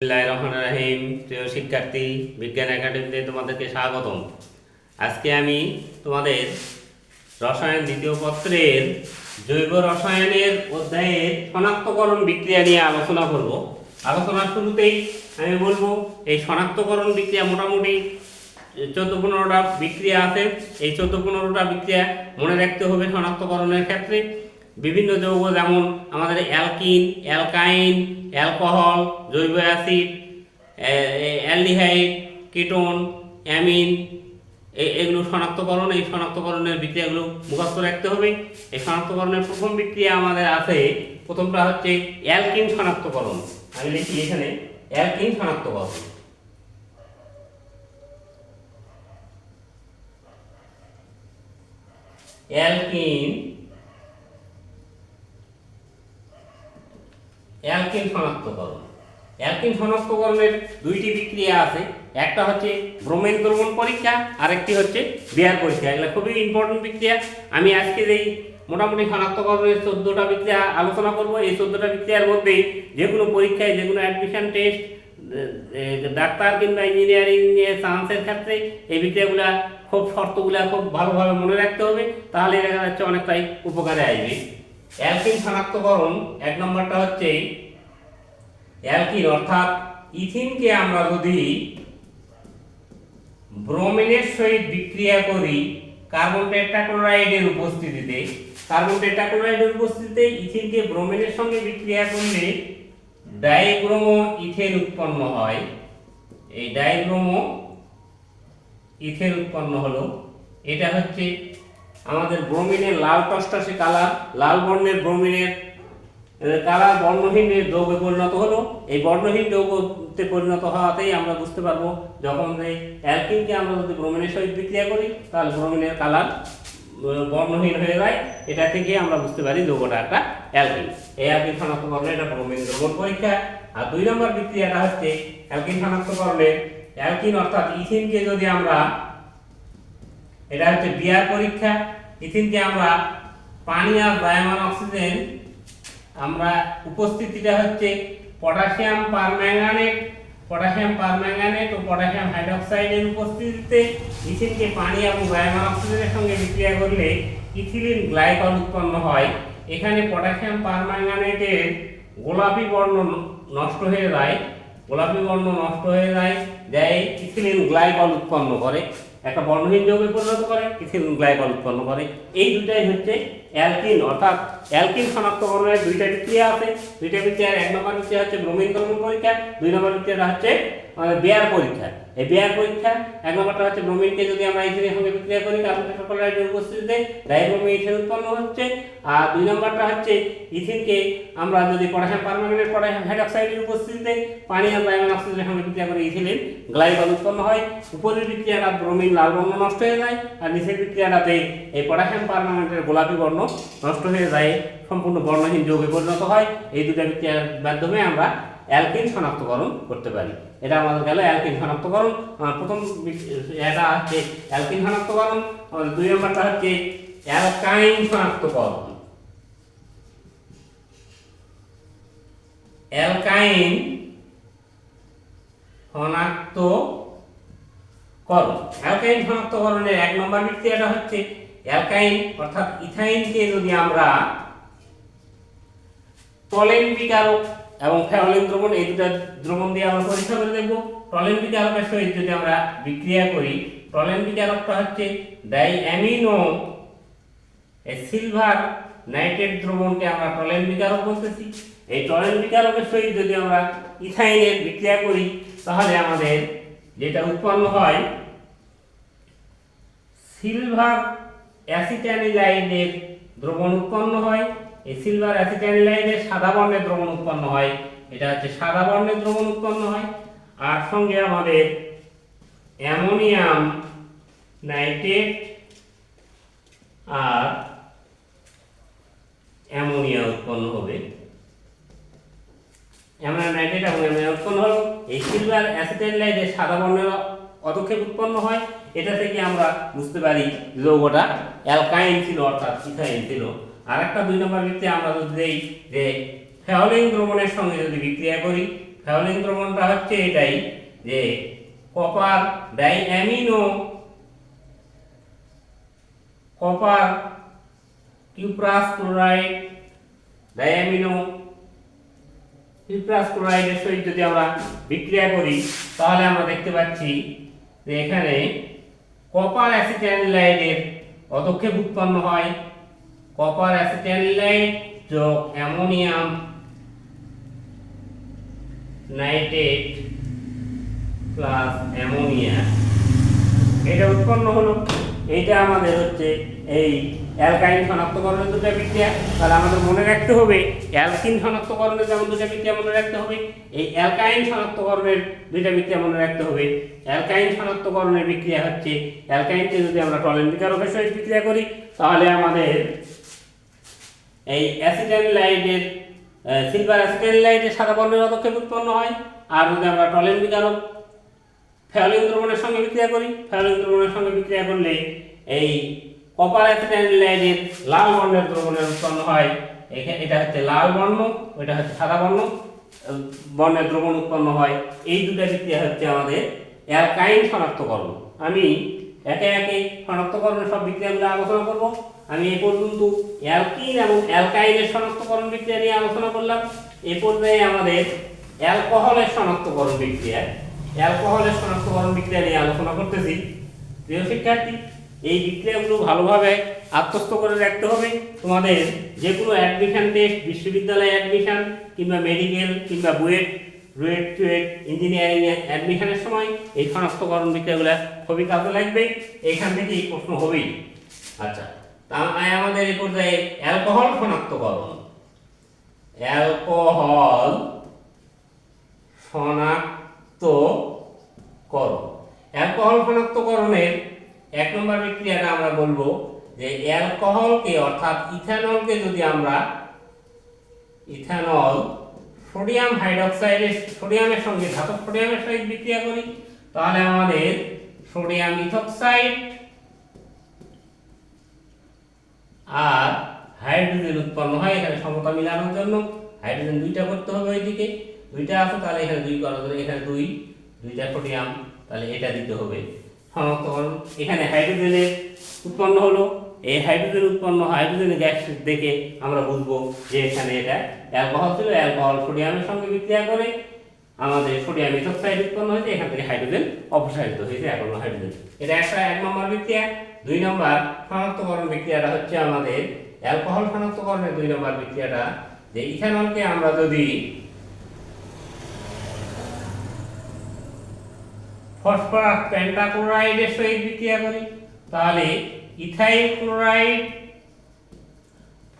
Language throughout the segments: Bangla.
রহমানির রহিম প্রিয় শিক্ষার্থী, বিজ্ঞান একাডেমিতে তোমাদেরকে স্বাগতম। আজকে আমি তোমাদের রসায়ন দ্বিতীয় পত্রের জৈব রসায়নের অধ্যায়ে শনাক্তকরণ বিক্রিয়া নিয়ে আলোচনা করব। আলোচনার শুরুতেই আমি বলব, এই শনাক্তকরণ বিক্রিয়া মোটামুটি চোদ্দ পনেরোটা বিক্রিয়া আছে। এই চোদ্দ পনেরোটা বিক্রিয়া মনে রাখতে হবে শনাক্তকরণের ক্ষেত্রে। বিভিন্ন যৌগ যেমন আমাদের অ্যালকিন, অ্যালকাইন, অ্যালকোহল, জৈব অ্যাসিড অ্যালডিহাইড, কিটোন, অ্যামিন এগুলো শনাক্তকরণ, এই শনাক্তকরণের বিক্রিয়াগুলো মুখস্থ রাখতে হবে। এই শনাক্তকরণের প্রথম বিক্রিয়া আমাদের আছে, প্রথমটা হচ্ছে অ্যালকিন শনাক্তকরণ। আমি লিখি এখানে, অ্যালকিন শনাক্তকরণ। অ্যালকিন অ্যালকিন শনাক্তকরণ অ্যালকিন শনাক্তকরণের দুইটি বিক্রিয়া আছে। একটা হচ্ছে ব্রোমেন দ্রবণ পরীক্ষা, আরেকটি হচ্ছে বিয়ার পরীক্ষা। এগুলো খুবই ইম্পর্টেন্ট বিক্রিয়া। আমি আজকে এই মোটামুটি শনাক্তকরণের চোদ্দোটা বিক্রিয়া আলোচনা করব, এই চোদ্দোটা বিক্রিয়ার মধ্যে যে কোনো পরীক্ষায়, যে কোনো অ্যাডমিশন টেস্ট ডাক্তার কিংবা ইঞ্জিনিয়ারিং সায়েন্সের ক্ষেত্রে এই বিক্রিয়াগুলা খুব শর্তগুলা খুব ভালোভাবে মনে রাখতে হবে। তাহলে দেখা যাচ্ছে অনেকটাই উপকারে আসবে। অ্যালকিন শনাক্তকরণ, এক নম্বরটা হচ্ছে অ্যালকিন, অর্থাৎ ইথিনকে আমরা যদি ব্রোমিনের সহিত বিক্রিয়া করি, কার্বন টেট্রাক্লোরাইডের উপস্থিতিতে, কার্বন টেট্রাক্লোরাইডের উপস্থিতিতে ইথিনকে ব্রোমিনের সঙ্গে বিক্রিয়া করলে ডাইব্রোমো ইথেন উৎপন্ন হয়। এই ডাইব্রোমো ইথেন উৎপন্ন হলো। এটা হচ্ছে আমাদের ব্রোমিনের লাল টসটসে কালার, লাল বর্ণের ব্রোমিনের কালার বর্ণহীন যৌগে পরিণত হলো। এই বর্ণহীন যৌগতে পরিণত হওয়াতেই আমরা বুঝতে পারব যখন এই অ্যালকিনকে আমরা যদি ব্রোমিনের সহিত বিক্রিয়া করি, তাহলে ব্রোমিনের কালার বর্ণহীন হয়ে যায়। এটা থেকে আমরা বুঝতে পারি যৌগটা একটা অ্যালকিন। এই অ্যালকিন শনাক্তকরণে এটা ব্রোমিন দ্রবণ পরীক্ষা। আর দুই নম্বর বিক্রিয়াটা হচ্ছে অ্যালকিন শনাক্তকরণে অ্যালকিন অর্থাৎ ইথিনকে যদি আমরা, এটা হচ্ছে বিয়ার পরীক্ষা। ইথিনকে আমরা পানি আর বায়মান অক্সিজেন, আমরা উপস্থিতিটা হচ্ছে পটাশিয়াম পারম্যাঙ্গানেট পটাশিয়াম পারম্যাঙ্গানেট ও পটাশিয়াম হাইড্রোক্সাইডের উপস্থিতিতে ইথিনকে পানি এবং বায়মান অক্সিজেনের সঙ্গে বিক্রিয়া করলে ইথিলিন গ্লাইকল উৎপন্ন হয়। এখানে পটাশিয়াম পারম্যাঙ্গানেটের গোলাপি বর্ণ নষ্ট হয়ে যায়। গোলাপি বর্ণ নষ্ট হয়ে যায় দেয় ইথিলিন গ্লাইকল উৎপন্ন করে। একটা বর্ণহীন যৌগে পরিণত করে ইথিল গ্লাইকল উৎপন্ন করে। এই দুটাই হচ্ছে অ্যালকিন, অর্থাৎ অ্যালকিন শনাক্তকরণের দুইটা বিক্রিয়া আছে। দুইটা বিক্রিয়ার এক নম্বর বিক্রিয়া হচ্ছে ব্রোমিন দ্রবণ পরীক্ষা, দুই নম্বর বিক্রিয়াটা হচ্ছে বেয়ার পরীক্ষা। এই বেয়ার পরীক্ষা, এক নম্বরটা হচ্ছে ব্রোমিনকে যদি আমরা ইথিনের সঙ্গে বিক্রিয়া করি কার্বন টেট্রাক্লোরাইডের উপস্থিতিতে ডাইব্রোমিন ইথিন উৎপন্ন হচ্ছে। আর দুই নম্বরটা হচ্ছে ইথিনকে আমরা যদি পটাশিয়াম পারম্যাঙ্গানেট পটাশিয়াম হাইড্রোক্সাইডের উপস্থিতিতে পানি আর বায়ুমান অক্সিজেনের সঙ্গে বিক্রিয়া করে, ইথিলিন, গ্লাইকল উৎপন্ন হয়। উপরের বিক্রিয়াটা ব্রোমিন, লাল বর্ণ নষ্ট হয়ে যায়, আর নিচের বিক্রিয়াটাতে এই পটাশিয়াম পারম্যাঙ্গানেটের গোলাপি বর্ণ নষ্ট হয়ে যায়, সম্পূর্ণ বর্ণহীন যৌগে পরিণত হয়। এই দুটা বিক্রিয়ার মাধ্যমে আমরা অ্যালকিন শনাক্তকরণ করতে পারি। এটা আমাদের গেল অ্যালকিন শনাক্তকরণ প্রথম এটা হচ্ছে অ্যালকিন শনাক্তকরণ আমাদের দুই নম্বরটা হচ্ছে অ্যালকাইন শনাক্তকরণ অ্যালকাইন শনাক্তকরণ অ্যালকাইন শনাক্তকরণের এক নম্বর বিক্রিয়াটা হচ্ছে অ্যালকাইন, অর্থাৎ ইথাইনকে যদি আমরা টলেন বিকারক এবং ফেরলিন দ্রবণ, এই দুটা দ্রবণ দিয়ে আমরা পরীক্ষা করে দেখব। টলেন বিকারকের সহিত যদি আমরা বিক্রিয়া করি টলেন বিকারকটা হচ্ছে ডাই অ্যামিনো সিলভার নাইট্রেট দ্রবণকে আমরা টলেন বিকারক বলতেছি। এই টলেন বিকারকের সহিত যদি আমরা ইথাইনের বিক্রিয়া করি, তাহলে আমাদের যেটা উৎপন্ন হয়, সিলভার অ্যাসিটানিলাইডের দ্রবণ উৎপন্ন হয়। এই সিলভার লাইনে সাদা বর্ণের দ্রবণ উৎপন্ন হয়। এটা হচ্ছে সাদা বর্ণের দ্রবণ উৎপন্ন হয়। আর সঙ্গে আমাদের অ্যামোনিয়াম নাইট্রেট আর অ্যামোনিয়া উৎপন্ন হবে। অ্যামোনিয়াম নাইট্রেট এবং অ্যামোনিয়া উৎপন্ন হলো এই সিলভার অ্যাসিটাইলাইডের সাদা বর্ণের পদক্ষেপ উৎপন্ন হয়। এটা থেকে আমরা বুঝতে পারি যৌগটা অ্যালকাইন ছিল, অর্থাৎ ইথাইন ছিল। আর একটা দুই নম্বর ভিত্তিতে আমরা যদি দেই যে ফেওলিন দ্রবণের সঙ্গে যদি বিক্রিয়া করি ফেওলিং দ্রবণটা হচ্ছে এটাই যে copper diamino copper cuprous chloride diamino cuprous ক্লোরাইডের সহিত যদি আমরা বিক্রিয়া করি, তাহলে আমরা দেখতে পাচ্ছি যে এখানে কপার অ্যাসিটাইলাইডের পদক্ষেপ উৎপন্ন হয়। কপার অ্যাসিটাইলাইড যোগ অ্যামোনিয়াম, নাইট্রেট প্লাস অ্যামোনিয়া। এটা উৎপন্ন হলো। এইটা আমাদের হচ্ছে এই অ্যালকাইন শনাক্তকরণের দুটা বিক্রিয়া। তাহলে আমাদের মনে রাখতে হবে, অ্যালকিন শনাক্তকরণের যেমন দুটা বিক্রিয়া মনে রাখতে হবে, এই অ্যালকাইন শনাক্তকরণের দুইটা বিক্রিয়া মনে রাখতে হবে। অ্যালকাইন শনাক্তকরণের বিক্রিয়া হচ্ছে, অ্যালকাইনকে যদি আমরা টলেন বিকারকের সহিত বিক্রিয়া করি, তাহলে আমাদের এই অ্যাসিটাইলাইডের সিলভার অ্যাসিটাইলাইডের সাদা বর্ণের পদক্ষেপ উৎপন্ন হয়। আর যদি আমরা টলেন বিকারক ফেওলিং দ্রবণের সঙ্গে বিক্রিয়া করি ফেওলিং দ্রবণের সঙ্গে বিক্রিয়া করলে এই কপার অ্যাসিটাইলাইডের লাল বর্ণের দ্রবণের উৎপন্ন হয়। এখানে এটা হচ্ছে লাল বর্ণ, ওইটা হচ্ছে সাদা বর্ণ বর্ণের দ্রবণ উৎপন্ন হয়। এই দুটা বিক্রিয়া হচ্ছে আমাদের অ্যালকাইন শনাক্তকরণ। আমি একে একে শনাক্তকরণের সব বিক্রিয়াগুলো আলোচনা করব। আমি এ পর্যন্ত অ্যালকিন এবং অ্যালকাইনের শনাক্তকরণ বিক্রিয়া নিয়ে আলোচনা করলাম। এ পর্যায়ে আমাদের অ্যালকোহলের শনাক্তকরণ বিক্রিয়া, অ্যালকোহলের শনাক্তকরণ বিক্রিয়া নিয়ে আলোচনা করতেছি। প্রিয় শিক্ষার্থী, এই বিক্রিয়াগুলো ভালোভাবে আত্মস্থ করে রাখতে হবে। তোমাদের যে কোনো অ্যাডমিশন টেস্ট বিশ্ববিদ্যালয়ে অ্যাডমিশন কিংবা মেডিকেল কিংবা বুয়েট রুয়েট টুয়েট ইঞ্জিনিয়ারিং অ্যাডমিশনের সময় এই শনাক্তকরণ বিক্রিয়াগুলো খুবই কাজে লাগবে। এখান থেকেই প্রশ্ন হবেই। আচ্ছা তাই আমাদের এই পর্যায়ে অ্যালকোহল শনাক্তকরণ অ্যালকোহল শনাক্তকরণ অ্যালকোহল শনাক্তকরণের এক নম্বর বিক্রিয়াটা আমরা বলব যে অ্যালকোহলকে অর্থাৎ ইথানলকে যদি আমরা ইথানল সোডিয়াম হাইড্রোক্সাইডের, সোডিয়ামের সঙ্গে ধাতব সোডিয়ামের সঙ্গে বিক্রিয়া করি, তাহলে আমাদের সোডিয়াম ইথক্সাইড আর হাইড্রোজেন উৎপন্ন হয় এখানে সমতা মিলানোর জন্য। হাইড্রোজেন দুইটা করতে হবে ওইদিকে। দুইটা আছে, তাহলে এখানে দুই করা যাবে, এখানে দুই, দুইটা সোডিয়াম, তাহলে এটা দিতে হবে। শনাক্তকরণ এখানে হাইড্রোজেনের উৎপন্ন হলো। এই হাইড্রোজেন উৎপন্ন হাইড্রোজেন গ্যাস দেখে আমরা বুঝব যে এখানে এটা অ্যালকোহল ছিল অ্যালকোহল সোডিয়ামের সঙ্গে বিক্রিয়া করে আমাদের সোডিয়াম ইথক্সাইড উৎপন্ন হয়েছে, এখান থেকে হাইড্রোজেন অপসারিত হয়েছে, এখন হাইড্রোজেন এটা একটা এক নম্বর বিক্রিয়া। দুই নম্বর শনাক্তকরণ বিক্রিয়াটা হচ্ছে আমাদের অ্যালকোহল শনাক্তকরণের দুই নম্বর বিক্রিয়াটা, যে ইথানলকে আমরা যদি ফসফরাস পেন্টাক্লোরাইডের সহিত বিক্রিয়া করি, তাহলে ইথাইল ক্লোরাইড,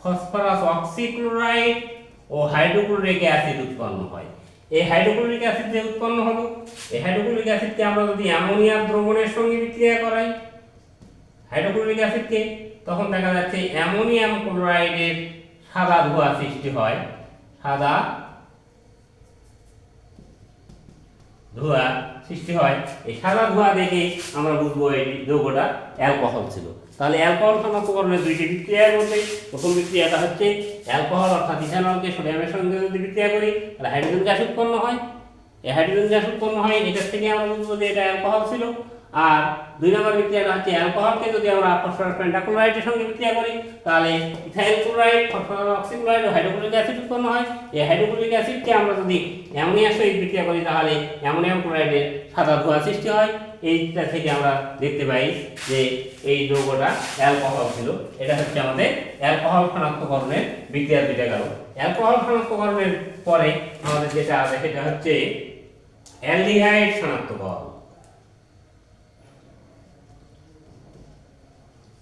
ফসফরাস অক্সিক্লোরাইড ও হাইড্রোক্লোরিক অ্যাসিড উৎপন্ন হয়। এই হাইড্রোক্লোরিক অ্যাসিড যে উৎপন্ন হলো, এই হাইড্রোক্লোরিক অ্যাসিডকে আমরা যদি অ্যামোনিয়ার দ্রবণের সঙ্গে বিক্রিয়া করাই, হাইড্রোক্লোরিক অ্যাসিডকে, তখন দেখা যাচ্ছে অ্যামোনিয়াম ক্লোরাইডের সাদা ধোঁয়া সৃষ্টি হয়। সাদা ধোঁয়া সৃষ্টি হয়। এই সাদা ধোঁয়া দেখে আমরা বুঝব এই যৌগটা অ্যালকোহল ছিল। তাহলে অ্যালকোহল শনাক্তকরণের দুইটি বিক্রিয়ার মধ্যে প্রথম বিক্রিয়াটা হচ্ছে অ্যালকোহল অর্থাৎ ইথানলকে সোডিয়ামের সঙ্গে যদি বিক্রিয়া করি, তাহলে হাইড্রোজেন গ্যাস উৎপন্ন হয়। এই হাইড্রোজেন গ্যাস উৎপন্ন হয়, এটার থেকে আমরা বুঝব যে এটা অ্যালকোহল ছিল। আর দুই নম্বর বিক্রিয়াটা হচ্ছে অ্যালকোহলকে যদি আমরা ফসফরাস পেন্টাক্লোরাইডের সঙ্গে বিক্রিয়া করি, তাহলে ইথাইল ক্লোরাইড ফসফরাস অক্সিক্লোরাইড ও হাইড্রোক্লোরিক অ্যাসিড উৎপন্ন হয়। এই হাইড্রোক্লোরিক অ্যাসিডকে আমরা যদি অ্যামোনিয়ার সহিত বিক্রিয়া করি, তাহলে অ্যামোনিয়াম ক্লোরাইডের সাদা ধোঁয়া সৃষ্টি হয়। এইটা থেকে আমরা দেখতে পাই যে এই যৌগটা অ্যালকোহল ছিল। এটা হচ্ছে আমাদের অ্যালকোহল শনাক্তকরণের বিক্রিয়া দুইটা গেল অ্যালকোহল শনাক্তকরণের পরে আমাদের যেটা আছে সেটা হচ্ছে অ্যালডিহাইড শনাক্তকরণ।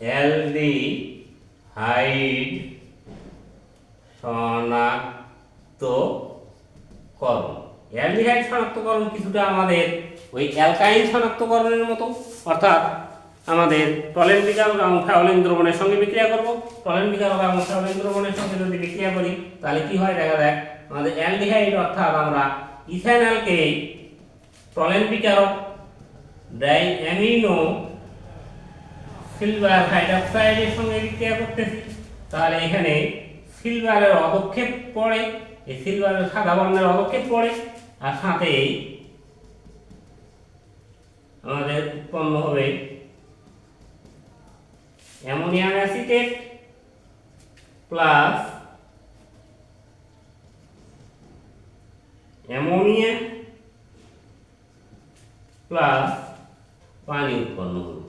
অ্যালডিহাইড শনাক্তকরণ। অ্যালডিহাইড শনাক্তকরণ কিছুটা আমাদের ওই অ্যালকাইন শনাক্তকরণের মতো। অর্থাৎ আমাদের টলেন বিকারক এবং ফেওলিন দ্রবণের সঙ্গে বিক্রিয়া করব। টলেন বিকারক এবং ফেওলিন দ্রবণের সঙ্গে যদি বিক্রিয়া করি, তাহলে কি হয়? দেখা যাক। আমাদের অ্যালডিহাইড অর্থাৎ আমরা ইথানলকে টলেন বিকারক ডাই অ্যামিনো সিলভার হাইড্রোক্সাইডের সঙ্গে বিক্রিয়া করতেছি। তাহলে এখানে সিলভারের অবক্ষেপ পড়ে। এই সিলভারের সাদা বর্ণের অবক্ষেপ পড়ে। আর সাথেই আমাদের উৎপন্ন হবে। Ammonium acetate plus ammonia plus পানি উৎপন্ন হবে।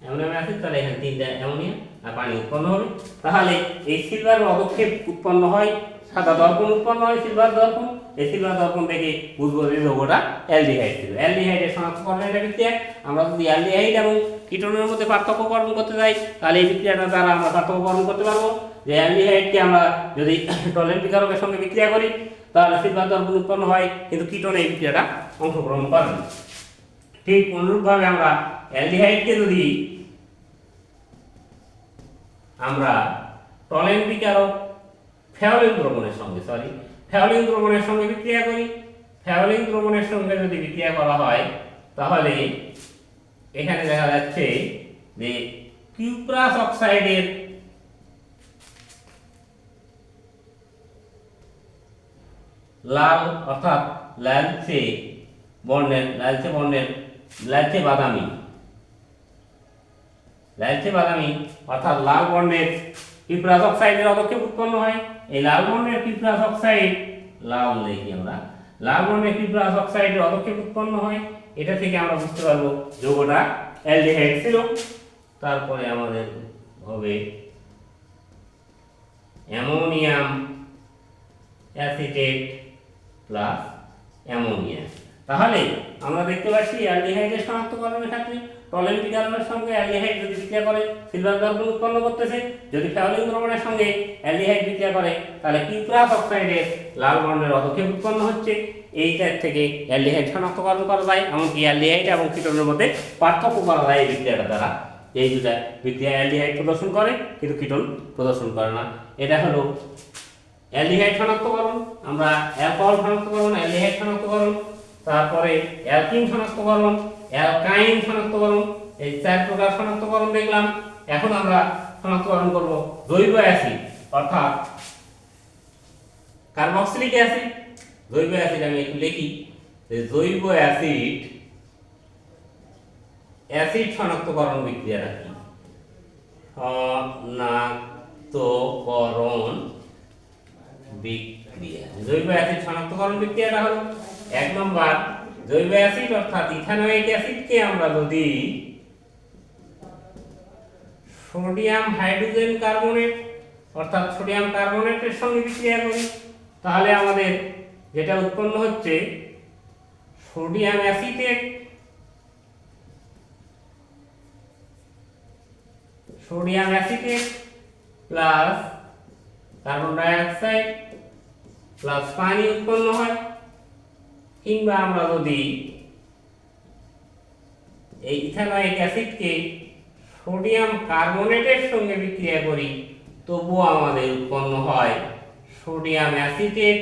অ্যামোনিয়াম অ্যাসিড তাহলে এখানে তিনটা অ্যামোনিয়া আর পানি উৎপন্ন হবে। তাহলে এই সিলভার পদক্ষেপ উৎপন্ন হয়, সাদা দর্পণ উৎপন্ন হয় সিলভার দর্পণ। সিলভার দর্পণ থেকে বুঝব যে লোগোটা অ্যালডিহাইড ছিল অ্যালডিহাইডের শনাক্তকরণ এটা বিক্রিয়া আমরা যদি অ্যালডিহাইড এবং কিটোনের মধ্যে পার্থক্যকরণ করতে যাই, তাহলে এই বিক্রিয়াটা দ্বারা আমরা পার্থক্যকরণ করতে পারব। যে অ্যালডিহাইডকে আমরা যদি টলেন বিকারকের সঙ্গে বিক্রিয়া করি, তাহলে সিলভার দর্পণ উৎপন্ন হয়, কিন্তু কিটোনে এই বিক্রিয়াটা অংশগ্রহণ করে না। ঠিক অনুরূপভাবে আমরা অ্যালডিহাইডকে যদি আমরা টলেন বিকারক ফেওলিন দ্রবণের সঙ্গে সরি ফেওলিন দ্রবণের সঙ্গে বিক্রিয়া করি ফেওলিন দ্রবণের সঙ্গে যদি বিক্রিয়া করা হয়, তাহলে এখানে দেখা যাচ্ছে যে কিউপ্রাস অক্সাইডের লাল, অর্থাৎ লালচে বর্ণের লালচে বর্ণের, লালচে বাদামি লালচে বাদামি, অর্থাৎ লাল বর্ণের পিপ্রাস অক্সাইডের অদক্ষেপ উৎপন্ন হয়। এই লাল বর্ণের পিপ্রাস অক্সাইড লাল দেখি আমরা লাল বর্ণের পিপ্রাস অক্সাইডের অদক্ষেপ উৎপন্ন হয়। এটা থেকে আমরা বুঝতে পারব যৌগটা অ্যালডিহাইড ছিল। তারপরে আমাদের হবে অ্যামোনিয়াম অ্যাসিটেট প্লাস অ্যামোনিয়া। তাহলে আমরা দেখতে পাচ্ছি অ্যালডিহাইডের শনাক্তকরণের ক্ষেত্রে টলেন বিকারণের সঙ্গে অ্যালডিহাইড যদি বিক্রিয়া করে, সিলভার দ্রবণ উৎপন্ন করতেছে। যদি ফ্যাওলিন দ্রবণের সঙ্গে অ্যালডিহাইড বিক্রিয়া করে, তাহলে কিউপ্রাস অক্সাইডের লাল বর্ণের অধক্ষেপ উৎপন্ন হচ্ছে। এইটার থেকে অ্যালডিহাইড শনাক্তকরণ করা যায়, এমনকি অ্যালডিহাইড এবং কিটোনের মধ্যে পার্থক্য করা যায় এই বিক্রিয়াটা দ্বারা। এই দুটা বিক্রিয়া অ্যালডিহাইড প্রদর্শন করে, কিন্তু কিটোন প্রদর্শন করে না। এটা হলো অ্যালডিহাইড শনাক্তকরণ, আমরা অ্যালকোহল শনাক্তকরণ, অ্যালডিহাইড শনাক্তকরণ, তারপরে অ্যালকিন শনাক্তকরণ অ্যালকাইন শনাক্তকরণ এই চার প্রকার শনাক্তকরণ দেখলাম। এখন আমরা শনাক্তকরণ করব জৈব অ্যাসিড, অর্থাৎ কার্বক্সিলিক অ্যাসিড। জৈব অ্যাসিড আমি একটু লিখি, যে জৈব অ্যাসিড অ্যাসিড শনাক্তকরণ বিক্রিয়া রাখি। শনাক্তকরণ বিক্রিয়া। জৈব অ্যাসিড শনাক্তকরণ বিক্রিয়াটা হলো এক নম্বর জৈব অ্যাসিড অর্থাৎ ইথানোয়িক অ্যাসিডকে আমরা যদি সোডিয়াম হাইড্রোজেন কার্বনেট অর্থাৎ সোডিয়াম কার্বনেটের সঙ্গে বিক্রিয়া করি, তাহলে আমাদের যেটা উৎপন্ন হচ্ছে sodium acetate sodium acetate plus carbon dioxide plus পানি উৎপন্ন হয়। কিংবা আমরা যদি এই ইথানয়েক অ্যাসিডকে সোডিয়াম কার্বনেটের সঙ্গে বিক্রিয়া করি, তবুও আমাদের উৎপন্ন হয় sodium acetate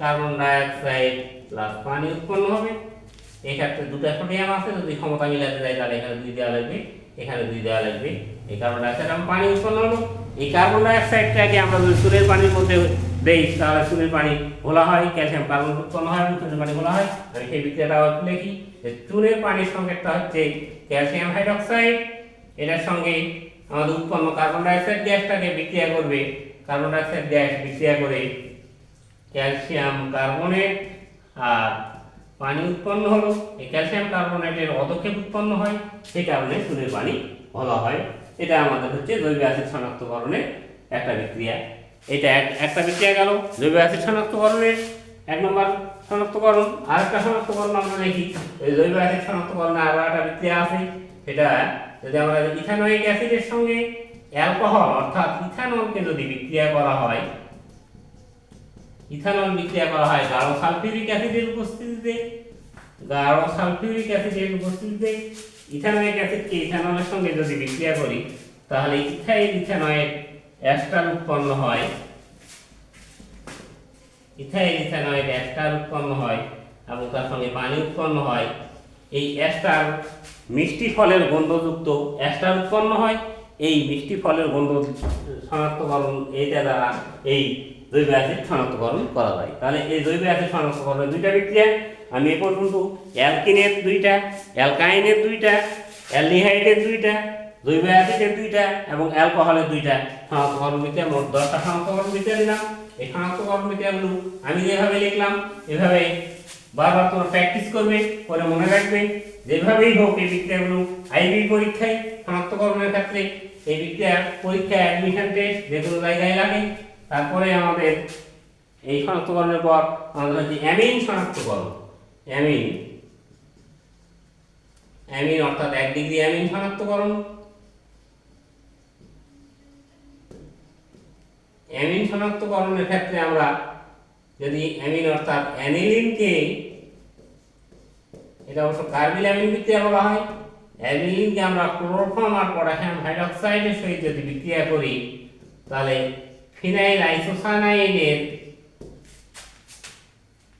carbon dioxide plus পানি উৎপন্ন হবে। এক্ষেত্রে দুটো সোডিয়াম আছে, যদি ক্ষমতা মিলাতে যায় তাহলে এখানে দুই দেওয়া লাগবে, এখানে দুই দেওয়া লাগবে। এই কার্বন ডাইঅক্সাইড পানি উৎপন্ন হলো। এই কার্বন ডাইঅক্সাইডটাকে আমরা যদি সুরের পানির মধ্যে দেই, তাহলে সুরের পানি ঘোলা হয়, ক্যালসিয়াম কার্বন উৎপন্ন হয় চুনের পানি ঘোলা হয়। আমি সেই বিক্রিয়াটা লিখি যে চুনের পানির সঙ্গে একটা হচ্ছে ক্যালসিয়াম হাইড্রক্সাইড। এটার সঙ্গে আমাদের উৎপন্ন কার্বন ডাইঅক্সাইড গ্যাসটাকে বিক্রিয়া করবে। কার্বন ডাইঅক্সাইড গ্যাস বিক্রিয়া করে ক্যালসিয়াম কার্বনেট আর পানি উৎপন্ন হলো। এই ক্যালসিয়াম কার্বনেটের অদক্ষেপ উৎপন্ন হয়, সেই কারণে চুনের পানি ভালো হয়। এটা আমাদের হচ্ছে জৈব অ্যাসিড শনাক্তকরণের একটা বিক্রিয়া। এটা এক- একটা বিক্রিয়া গেল। জৈব অ্যাসিড শনাক্তকরণের এক নম্বর শনাক্তকরণ আর একটা শনাক্তকরণ আমরা দেখি। এই জৈব অ্যাসিড শনাক্তকরণে আরও একটা বিক্রিয়া আছে। সেটা যদি আমরা ইথানোয়িক অ্যাসিডের সঙ্গে অ্যালকোহল অর্থাৎ ইথানলকে যদি বিক্রিয়া করা হয়, ইথানল বিক্রিয়া করা হয় গাঢ় সালফিউরিক অ্যাসিডের উপস্থিতিতে, গাঢ় সালফিউরিক অ্যাসিডের উপস্থিতিতে ইথানোয়িক অ্যাসিডকে ইথানলের সঙ্গে যদি বিক্রিয়া করি, তাহলে ইথাইল ইথানয়েড অ্যাস্টার উৎপন্ন হয়। ইথাইল ইথানয়েড অ্যাস্টার উৎপন্ন হয় এবং তার সঙ্গে পানি উৎপন্ন হয়। এই অ্যাস্টার মিষ্টি ফলের গন্ধযুক্ত অ্যাস্টার উৎপন্ন হয়। এই মিষ্টি ফলের গন্ধ শনাক্তকরণ এইটা দ্বারা এই জৈব অ্যাসিড শনাক্তকরণ করা যায়। তাহলে এই জৈব অ্যাসিড শনাক্তকরণের দুইটা বিক্রিয়া। আমি এ পর্যন্ত অ্যালকিনের দুইটা, অ্যালকাইনের দুইটা, অ্যালডিহাইডের দুইটা, জৈব অ্যাসিডের দুইটা এবং অ্যালকোহলের দুইটা শনাক্তকরণ বিক্রিয়া। মোট দশটা শনাক্তকরণ বিক্রিয়া দিলাম। এই শনাক্তকরণ বিক্রিয়াগুলো আমি যেভাবে লিখলাম, এভাবে বারবার তোমরা প্র্যাকটিস করবে, করে মনে রাখবে। যেভাবেই হোক এই বিক্রিয়াগুলো আইবি পরীক্ষায় শনাক্তকরণের ক্ষেত্রে এই বিক্রিয়া পরীক্ষা অ্যাডমিশন টেস্ট যে কোনো জায়গায় লাগে। তারপরে আমাদের এই শনাক্তকরণের পর আমাদের হচ্ছে অ্যামিন শনাক্তকরণ। অ্যামিন। অ্যামিন অর্থাৎ এক ডিগ্রি অ্যামিন শনাক্তকরণ। অ্যামিন শনাক্তকরণের ক্ষেত্রে আমরা যদি অ্যামিন অর্থাৎ অ্যানিলিনকে, এটা অবশ্য কার্বিল অ্যামিন বিক্রিয়া বলা হয়, অ্যানিলিনকে আমরা ক্লোরোফর্ম আর পটাশিয়াম হাইড্রোক্সাইডের সহিত যদি বিক্রিয়া করি, তাহলে ফিনাইল আইসোসায়ানাইডের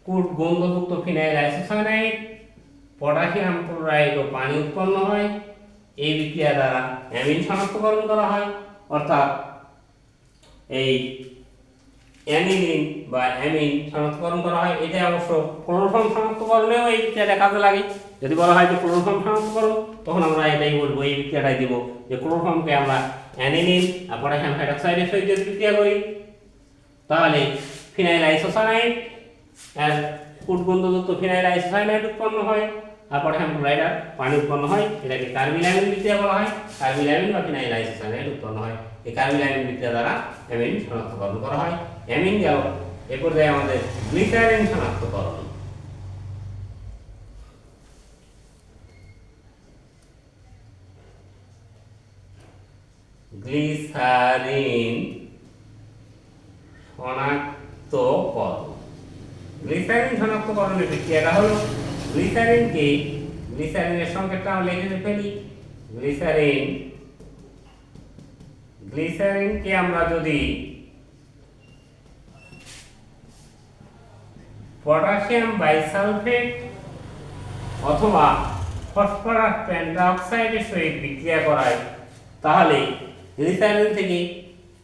কুট গন্ধযুক্ত ফিনাইল আইসোসায়ানাইড পটাশিয়াম ক্লোরাইড ও পানি উৎপন্ন হয়। এই বিক্রিয়া দ্বারা অ্যামিন শনাক্তকরণ করা হয়। অর্থাৎ এই অ্যানিলিন বা অ্যামিন শনাক্তকরণ করা হয়। এটা অবশ্য ক্লোরোফর্ম শনাক্তকরণেও এই বিক্রিয়াটা কাজে লাগে। যদি বলা হয় যে ক্লোরোফর্ম শনাক্তকরণ তখন আমরা এটাই বলব, এই বিক্রিয়াটাই দিব। যে ক্লোরোফর্মকে আমরা অ্যানিলিন আর পটাশিয়াম হাইড্রোক্সাইডের সহিত যদি বিক্রিয়া করি, তাহলে ফিনাইল আইসোসায়ানাইড আর উৎগন্ধযুক্ত ফিনাইল আইসোসায়ানাইড উৎপন্ন হয়, আর পটাশিয়াম ক্লোরাইড আর পানি উৎপন্ন হয়। এটাকে কার্বিলামিন বিক্রিয়া বলা হয়। কার্বিলামিন বা ফিনাইল আইসোসায়ানাইড উৎপন্ন হয়। এই কার্বিলামিন বিক্রিয়া দ্বারা অ্যামিন শনাক্তকরণ করা হয়। অ্যামিন গেল। এ পর্যায়ে আমাদের গ্লিসারিন শনাক্তকরণ। গ্লিসারিন শনাক্তকরণ গ্লিসারিন শনাক্তকরণের বিক্রিয়াটা হলো গ্লিসারিনকে গ্লিসারিনের সংকেতটা আমরা লিখে ফেলি। গ্লিসারিন গ্লিসারিনকে আমরা যদি পটাশিয়াম বাইসালফেট অথবা ফসফরাস পেন্টাঅক্সাইডের সহিত বিক্রিয়া করায়, তাহলে গ্লিসারিন থেকে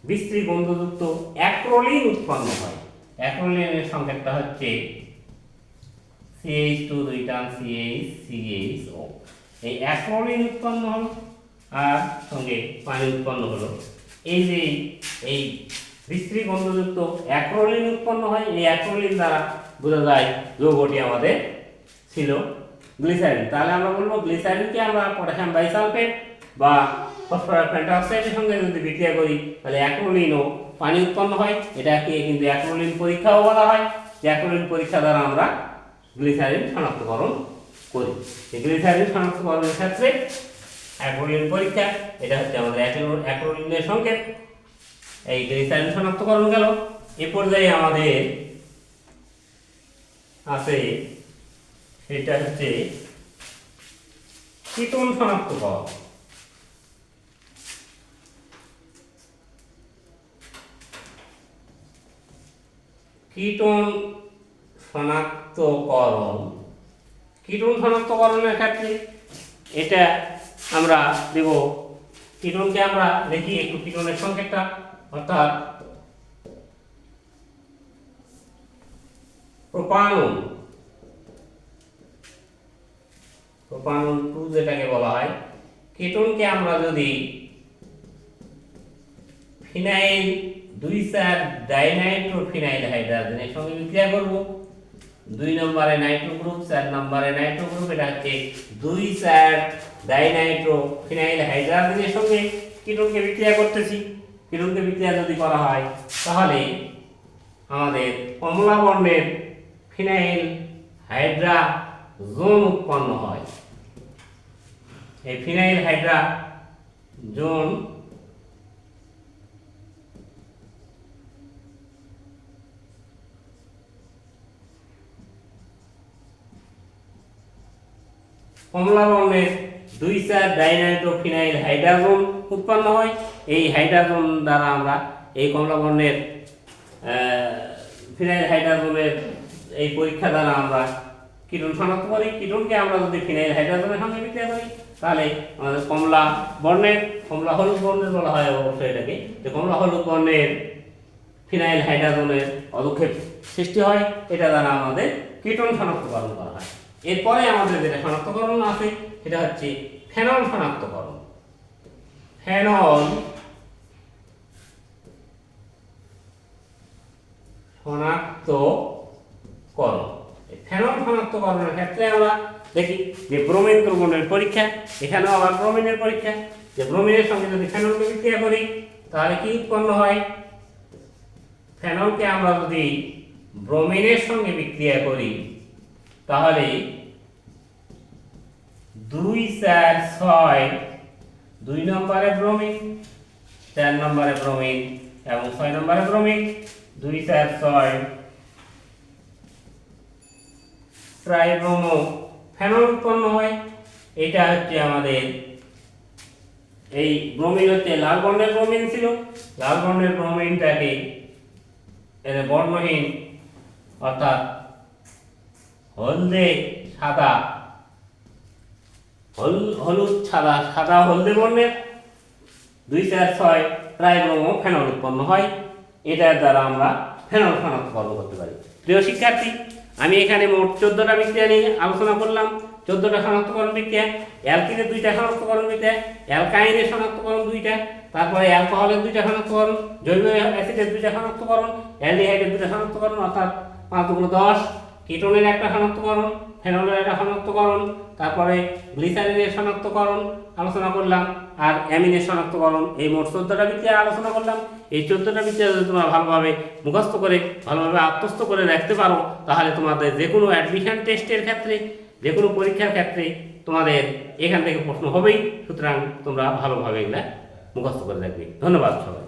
বিশ্রী গন্ধযুক্ত অ্যাক্রোলিন উৎপন্ন হয়। অ্যাক্রোলিনের সংকেতটা হচ্ছে সিএইচ টু টান সিএইচ সিএইচ ও এই অ্যাক্রোলিন উৎপন্ন হলো আর সঙ্গে পানি উৎপন্ন হলো। এই যে এই বিশ্রী গন্ধযুক্ত অ্যাক্রোলিন উৎপন্ন হয়, এই অ্যাক্রোলিন দ্বারা বোঝা যায় যৌগটি আমাদের ছিল গ্লিসারিন। তাহলে আমরা বলব গ্লিসারিনকে আমরা পটাশিয়াম বাইসালফেট বা ফসফরাস পেন্টাঅক্সাইডের সঙ্গে যদি বিক্রিয়া করি, তাহলে অ্যাক্রোলিন ও পানি উৎপন্ন হয়। এটাকে কিন্তু অ্যাক্রোলিন পরীক্ষাও বলা হয়। যে অ্যাক্রোলিন পরীক্ষা দ্বারা আমরা গ্লিসারিন শনাক্তকরণ করি। এই গ্লিসারিন শনাক্তকরণের ক্ষেত্রে অ্যাক্রোলিন পরীক্ষা, এটা হচ্ছে আমাদের অ্যাক্রো- অ্যাক্রোলিনের সংকেত এই গ্লিসারিন শনাক্তকরণ গেল। এ পর্যায়ে আমাদের আছে, এটা হচ্ছে কীটন শনাক্তকরণ। কীটন শনাক্তকরণ। কীটন শনাক্তকরণের ক্ষেত্রে এটা আমরা দেব, কীটনকে আমরা দেখি একটু কীটনের সংকেতটা, অর্থাৎ প্রোপানন। প্রোপানন টু যেটাকে বলা হয়, কেটনকে আমরা যদি ফিনাইল দুই চার ডাইনাইট্রো ফিনাইল হাইড্রোজেনের সঙ্গে বিক্রিয়া করব। দুই নম্বরে নাইট্রো গ্রুপ চার নম্বরে নাইট্রো গ্রুপ এটা হচ্ছে দুই চার ডাইনাইট্রো ফিনাইল হাইড্রোজেনের সঙ্গে কিটনকে বিক্রিয়া করতেছি। কিটনকে বিক্রিয়া যদি করা হয়, তাহলে আমাদের কমলা বর্ণের ফিনাইল হাইড্রা জোন উৎপন্ন হয়। এই ফিনাইল হাইড্রা কমলা বর্ণের দুই চার ডাইনাইট্রো ফিনাইল হাইড্রাজোন উৎপন্ন হয়। এই হাইড্রাজোন দ্বারা আমরা এই কমলা বর্ণের ফিনাইল হাইড্রাজোনের এই পরীক্ষা দ্বারা আমরা কীটন শনাক্ত করি। কীটনকে আমরা যদি ফিনাইল হাইড্রাজনের সঙ্গে বিক্রিয়া করি তাহলে আমাদের কমলা বর্ণের, কমলা হলুদ বর্ণের বলা হয় অবশ্যই এটাকে, যে কমলা হলুদ বর্ণের ফিনাইল হাইড্রোজেনের পদক্ষেপ সৃষ্টি হয়। এটা দ্বারা আমাদের কীটন শনাক্তকরণ করা হয়। এরপরে আমাদের যেটা শনাক্তকরণ আছে, সেটা হচ্ছে ফেনল শনাক্তকরণ। ফেনল শনাক্তকরণ। ফেনল শনাক্তকরণের ক্ষেত্রে আমরা দেখি যে ব্রোমিন দ্রবণের পরীক্ষা, এখানেও আবার ব্রোমিনের পরীক্ষা। যে ব্রোমিনের সঙ্গে যদি ফেনলকে বিক্রিয়া করি, তাহলে কি উৎপন্ন হয়? ফেনলকে আমরা যদি ব্রোমিনের সঙ্গে বিক্রিয়া করি তাহলে দুই চার ছয়, দুই নম্বরে ব্রোমিন চার নম্বরে ব্রোমিন এবং ছয় নম্বরে ব্রোমিন দুই চার ছয়। ট্রাইব্রোমো ফেনল উৎপন্ন হয়। এটা হচ্ছে আমাদের এই ব্রোমিন হচ্ছে লাল বর্ণের ব্রোমিন ছিল। লাল বর্ণের ব্রোমিনটাকে বর্ণহীন অর্থাৎ হলদে সাদা। হল, হলুদ, সাদা। সাদা হলদে বর্ণের দুই চার ছয় ট্রাইব্রোমো ফেনল উৎপন্ন হয়। এটার দ্বারা আমরা ফেনল শনাক্তকরণ করতে পারি। প্রিয় শিক্ষার্থী, আমি এখানে মোট চোদ্দোটা বিক্রিয়া নিয়ে আলোচনা করলাম। চোদ্দোটা শনাক্তকরণ বিক্রিয়া, অ্যালকিনের দুইটা শনাক্তকরণ বিক্রিয়া, অ্যালকাইনের শনাক্তকরণ দুইটা, তারপরে অ্যালকোহলের দুইটা শনাক্তকরণ জৈব অ্যাসিডের দুইটা শনাক্তকরণ অ্যালডিহাইডের দুইটা শনাক্তকরণ অর্থাৎ পাঁচ দশ কিটোনের একটা শনাক্তকরণ, ফেনলের একটা শনাক্তকরণ, তারপরে গ্লিসারিনের শনাক্তকরণ আলোচনা করলাম, আর অ্যামিনের শনাক্তকরণ। এই মোট চোদ্দটা বিক্রিয়া আলোচনা করলাম। এই চোদ্দটা বিক্রিয়া যদি তোমরা ভালোভাবে মুখস্থ করে, ভালোভাবে আত্মস্থ করে রাখতে পারো, তাহলে তোমাদের যে কোনো অ্যাডমিশন টেস্টের ক্ষেত্রে, যে কোনো পরীক্ষার ক্ষেত্রে তোমাদের এখান থেকে প্রশ্ন হবেই। সুতরাং তোমরা ভালোভাবে এগুলা মুখস্থ করে রাখবে। ধন্যবাদ সবাই